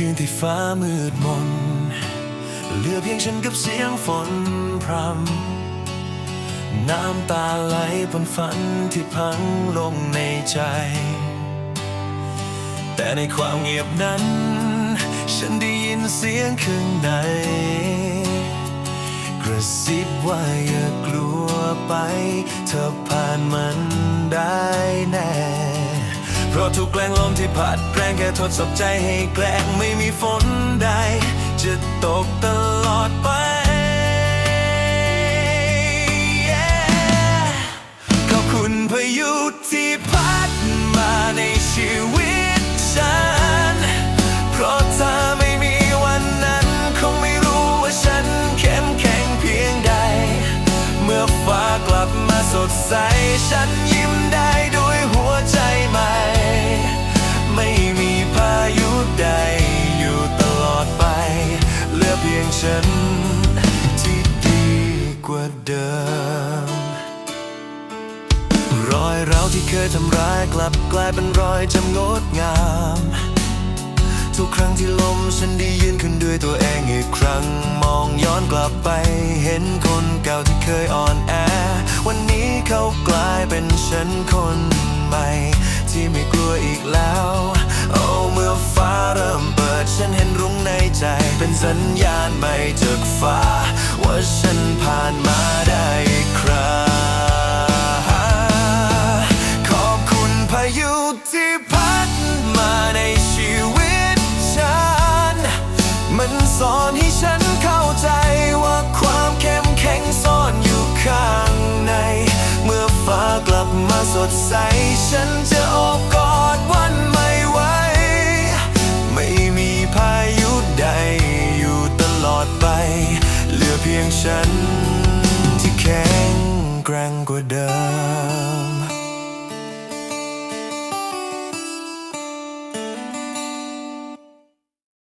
คืนที่ฟ้ามืดมน เหลือเพียงฉันกับเสียงฝนพรำ น้ำตาไหลบนฝันที่พังลงในใจ แต่ในความเงียบนั้น ฉันได้ยินเสียงข้างใน กระซิบว่าอย่ากลัวไป เธอผ่านมันได้แน่ ราะทุกแกล้งลมที่พัดแรงแค่ทดสอบใจให้แกล้งไม่มีฝนใด จะตกตลอดไป Yeah ขอบคุณพายุที่พัดมาในชีวิตฉัน เพราะเธอไม่มีวันนั้น คงไม่รู้ว่าฉันเข้มแข็งเพียงใด เมื่อฟ้ากลับมาสดใสฉันย เดิม รอยเราที่เคยทำร้ายกลับกลายเป็นรอยจำงดงาม ทุกครั้งที่ลมฉันได้ยืนขึ้นด้วยตัวเองอีกครั้ง มองย้อนกลับไปเห็นคนเก่าที่เคยอ่อนแอ วันนี้เขากลายเป็นฉันคนใหม่ ที่ไม่กลัวอีกแล้วโอ้เมื่อฟ้าเริ่มเปิดฉันเห็นรุ้งในใจ เป็นสัญญาณใหม่จากฟ้า ฉันผ่านมาได้ครั้งขอบคุณพายุที่พัดมาในชีวิตฉัน มันสอนให้ฉันเข้าใจว่าความเข้มแข็งซ่อนอยู่ข้างใน เมื่อฟ้ากลับมาสดใส ฉันจะโอบกอดวันไม่ไหว ไม่มีพายุใดอยู่ตลอดไป พียงฉันที่แข็งแกร่งกว่าเดิม